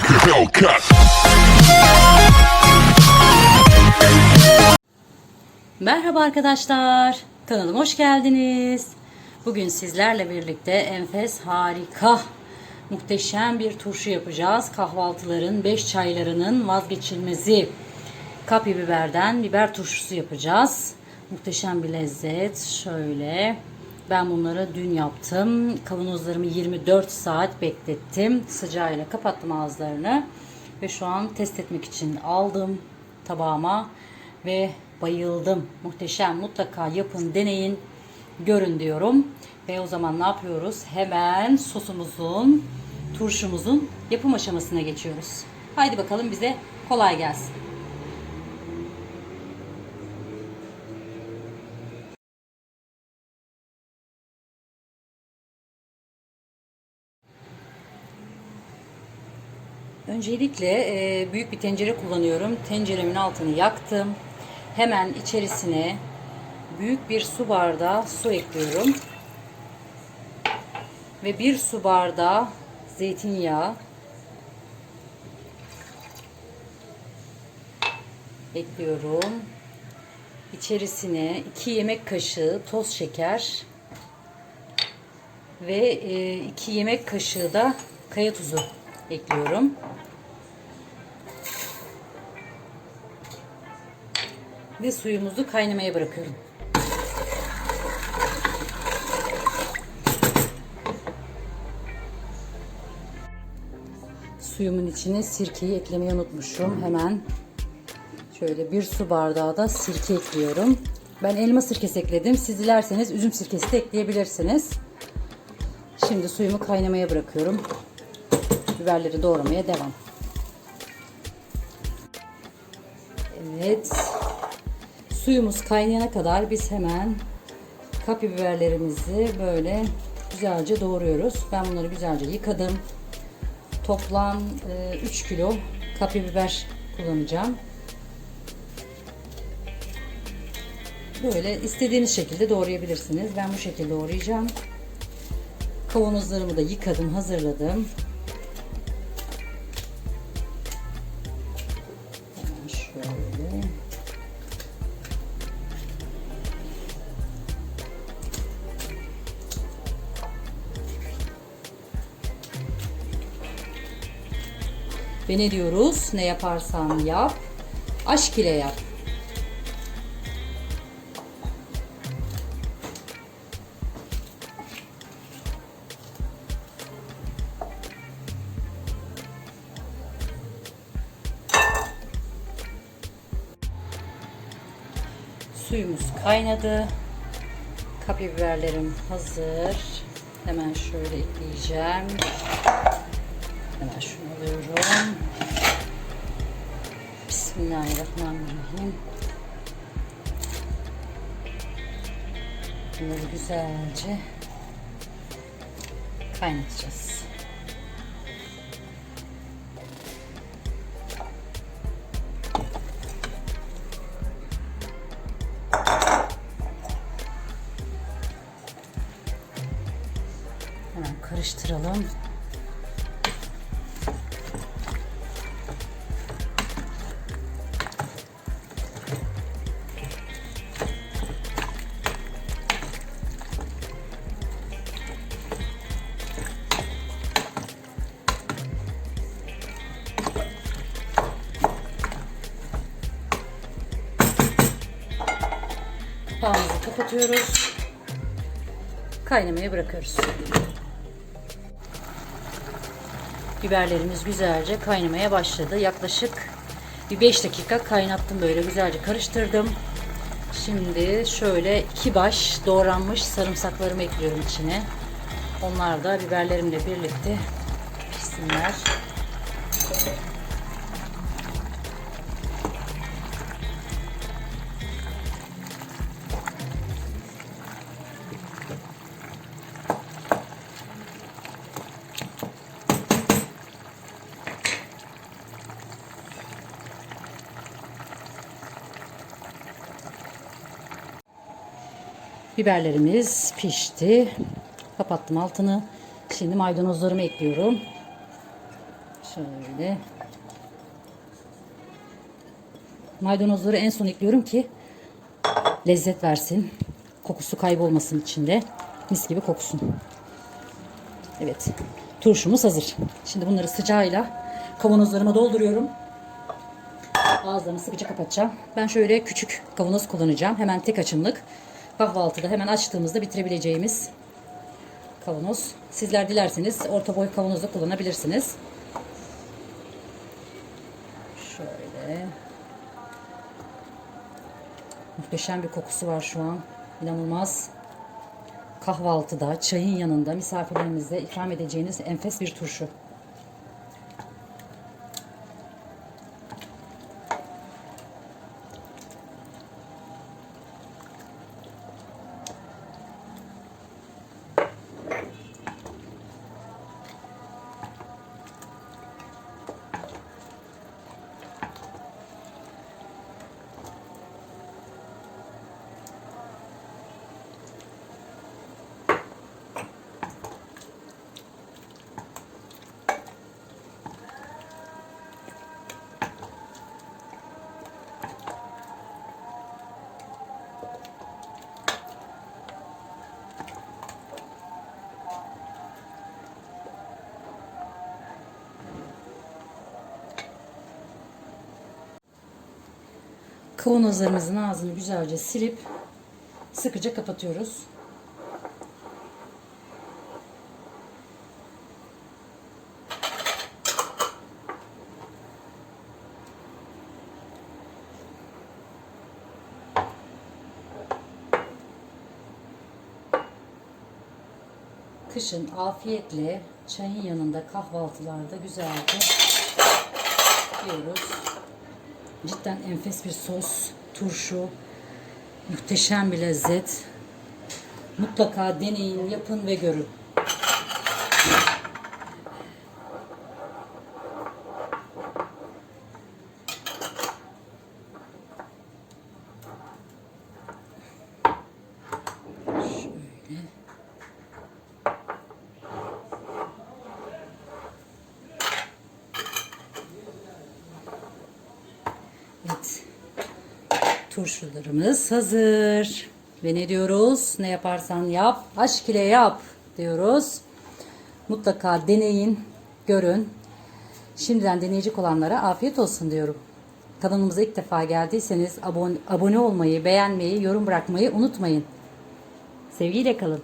like a Hellcat. Merhaba arkadaşlar. Kanalıma hoş geldiniz. Bugün sizlerle birlikte enfes, harika, muhteşem bir turşu yapacağız. Kahvaltıların, beş çaylarının vazgeçilmezi. Kapya biberden biber turşusu yapacağız. Muhteşem bir lezzet. Şöyle. Ben bunları dün yaptım. Kavanozlarımı 24 saat beklettim. Sıcağıyla kapattım ağızlarını. Ve şu an test etmek için aldım tabağıma ve bayıldım. Muhteşem. Mutlaka yapın, deneyin, görün diyorum. Ve o zaman ne yapıyoruz? Hemen sosumuzun, turşumuzun yapım aşamasına geçiyoruz. Haydi bakalım bize kolay gelsin. Öncelikle e, büyük bir tencere kullanıyorum. Tenceremin altını yaktım. Hemen içerisine büyük bir su bardağı su ekliyorum. Ve bir su bardağı zeytinyağı ekliyorum. İçerisine 2 yemek kaşığı toz şeker ve 2 yemek kaşığı da kaya tuzu ekliyorum. Ve suyumuzu kaynamaya bırakıyorum. Suyumun içine sirkeyi eklemeyi unutmuşum. Hemen şöyle bir su bardağı da sirke ekliyorum. Ben elma sirkesi ekledim. Siz dilerseniz üzüm sirkesi de ekleyebilirsiniz. Şimdi suyumu kaynamaya bırakıyorum. Biberleri doğramaya devam. Evet. Suyumuz kaynayana kadar biz hemen kapya biberlerimizi böyle güzelce doğruyoruz. Ben bunları güzelce yıkadım. Toplam 3 kilo kapya biber kullanacağım. Böyle istediğiniz şekilde doğrayabilirsiniz. Ben bu şekilde doğrayacağım. Kavanozlarımı da yıkadım, hazırladım. Hemen şöyle. Ve ne diyoruz? Ne yaparsan yap, aşk ile yap. Suyumuz kaynadı. Kapya biberlerim hazır. Hemen şöyle ekleyeceğim. Hemen şunu alıyorum. Bismillahirrahmanirrahim. Bunları güzelce kaynatacağız. Hemen karıştıralım. Kapağımızı kapatıyoruz. Kaynamaya bırakıyoruz. Biberlerimiz güzelce kaynamaya başladı. Yaklaşık bir 5 dakika kaynattım böyle güzelce karıştırdım. Şimdi şöyle iki baş doğranmış sarımsaklarımı ekliyorum içine. Onlar da biberlerimle birlikte pişsinler. Biberlerimiz pişti. Kapattım altını. Şimdi maydanozlarımı ekliyorum. Şöyle. Maydanozları en son ekliyorum ki lezzet versin. Kokusu kaybolmasın içinde. Mis gibi koksun. Evet. Turşumuz hazır. Şimdi bunları sıcağıyla kavanozlarıma dolduruyorum. Ağızlarını sıkıca kapatacağım. Ben şöyle küçük kavanoz kullanacağım. Hemen tek açımlık. Kahvaltıda hemen açtığımızda bitirebileceğimiz kavanoz. Sizler dilerseniz orta boy kavanoz da kullanabilirsiniz. Şöyle. Muhteşem bir kokusu var şu an. İnanılmaz. Kahvaltıda, çayın yanında misafirlerinize ikram edeceğiniz enfes bir turşu. Kavanozlarımızın ağzını güzelce silip sıkıca kapatıyoruz. Kışın afiyetle çayın yanında kahvaltılarda güzelce yiyoruz. Cidden enfes bir sos, turşu, muhteşem bir lezzet. Mutlaka deneyin, yapın ve görün. Şöyle. Evet. Turşularımız hazır. Ve ne diyoruz? Ne yaparsan yap, aşk ile yap diyoruz. Mutlaka deneyin, görün. Şimdiden deneyecek olanlara afiyet olsun diyorum. Kanalımıza ilk defa geldiyseniz abone, abone olmayı, beğenmeyi, yorum bırakmayı unutmayın. Sevgiyle kalın.